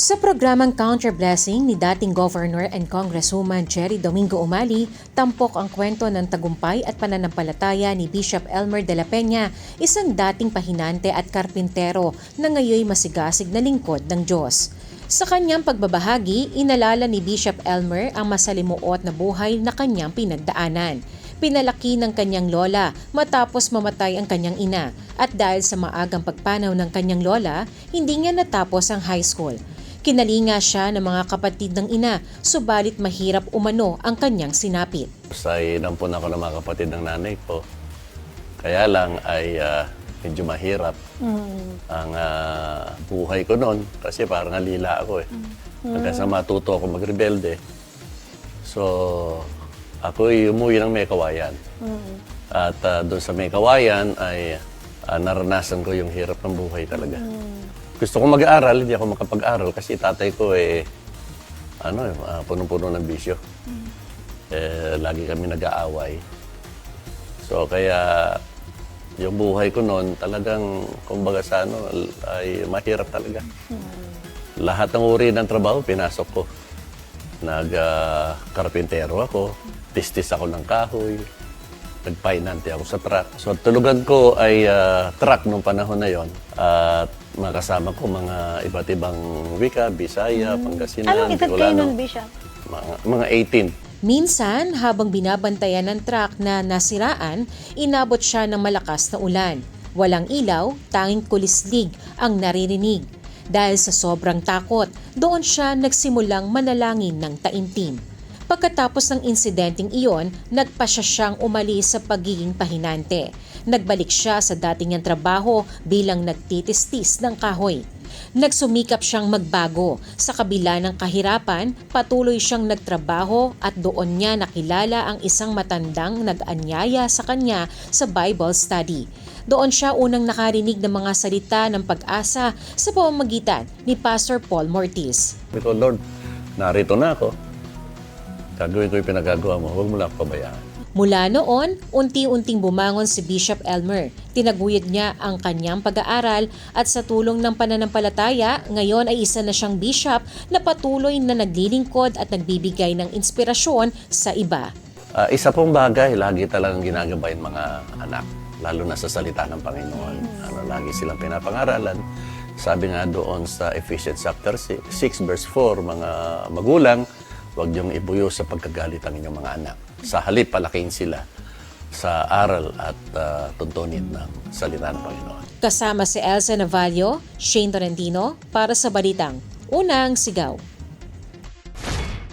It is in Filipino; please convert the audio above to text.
Sa programang Counter Blessing ni dating Governor and Congresswoman Cherry Domingo Umali, tampok ang kwento ng tagumpay at pananampalataya ni Bishop Elmer de la Peña, isang dating pahinante at karpintero na ngayoy masigasig na lingkod ng Diyos. Sa kanyang pagbabahagi, inalala ni Bishop Elmer ang masalimuot na buhay na kanyang pinagdaanan. Pinalaki ng kanyang lola matapos mamatay ang kanyang ina at dahil sa maagang pagpanaw ng kanyang lola, hindi niya natapos ang high school. Kinalinga siya ng mga kapatid ng ina, subalit mahirap umano ang kanyang sinapit. Sa inampun ako ng mga kapatid ng nanay ko. Kaya lang ay ah, medyo mahirap ang ah, buhay ko noon kasi parang alila ako eh. Hanggang sa matuto ako magrebelde. So, ako ay umuwi ng Mekawayan. At ah, doon sa Mekawayan ay ah, naranasan ko yung hirap ng buhay talaga. Gusto ko mag-aaral, hindi ako makapag-aral kasi tatay ko eh, ano, eh, ah, punong-puno ng bisyo. Eh, lagi kami nag-aaway. So, kaya yung buhay ko noon talagang, kumbaga sa ano, ay mahirap talaga. Lahat ng uri ng trabaho, pinasok ko. Nag-karpintero ako, tistis ako ng kahoy, nagpainante ako sa truck. So, tulugan ko ay ah, truck nung panahon na yon. At mga kasama ko, mga iba't ibang wika, Bisaya, Pangasinan, Anong edad kayo Bicolano. nun, Bishop? Mga, mga 18. Minsan, habang binabantayan ng truck na nasiraan, inabot siya ng malakas na ulan. Walang ilaw, tanging kulislig ang naririnig. Dahil sa sobrang takot, doon siya nagsimulang manalangin ng taimtim. Pagkatapos ng insidenteng iyon, nagpasya siyang umalis sa pagiging pahinante. Nagbalik siya sa dati niyang trabaho bilang nagtitistis ng kahoy. Nagsumikap siyang magbago. Sa kabila ng kahirapan, patuloy siyang nagtrabaho at doon niya nakilala ang isang matandang nag-anyaya sa kanya sa Bible study. Doon siya unang nakarinig ng mga salita ng pag-asa sa pamamagitan ni Pastor Paul Mortis. Ko, Lord, narito na ako. Gagawin ko yung pinagagawa mo. Huwag mo lang pabayaan. Mula noon, unti-unting bumangon si Bishop Elmer. Tinaguyod niya ang kanyang pag-aaral at sa tulong ng pananampalataya, ngayon ay isa na siyang bishop na patuloy na naglilingkod at nagbibigay ng inspirasyon sa iba. Ah, isa pong bagay, lagi talagang ginagabayan mga anak, lalo na sa salita ng Panginoon. Ano, lagi silang pinapangaralan. Sabi nga doon sa Ephesians chapter 6, 6 verse 4, mga magulang, huwag niyong ibuyo sa pagkagalit ang inyong mga anak. Sa halip, palakihin sila sa aral at ah, tuntunin ng salita ng Panginoon. Kasama si Elsa Navallo, Shane Torrentino para sa Balitang Unang Sigaw.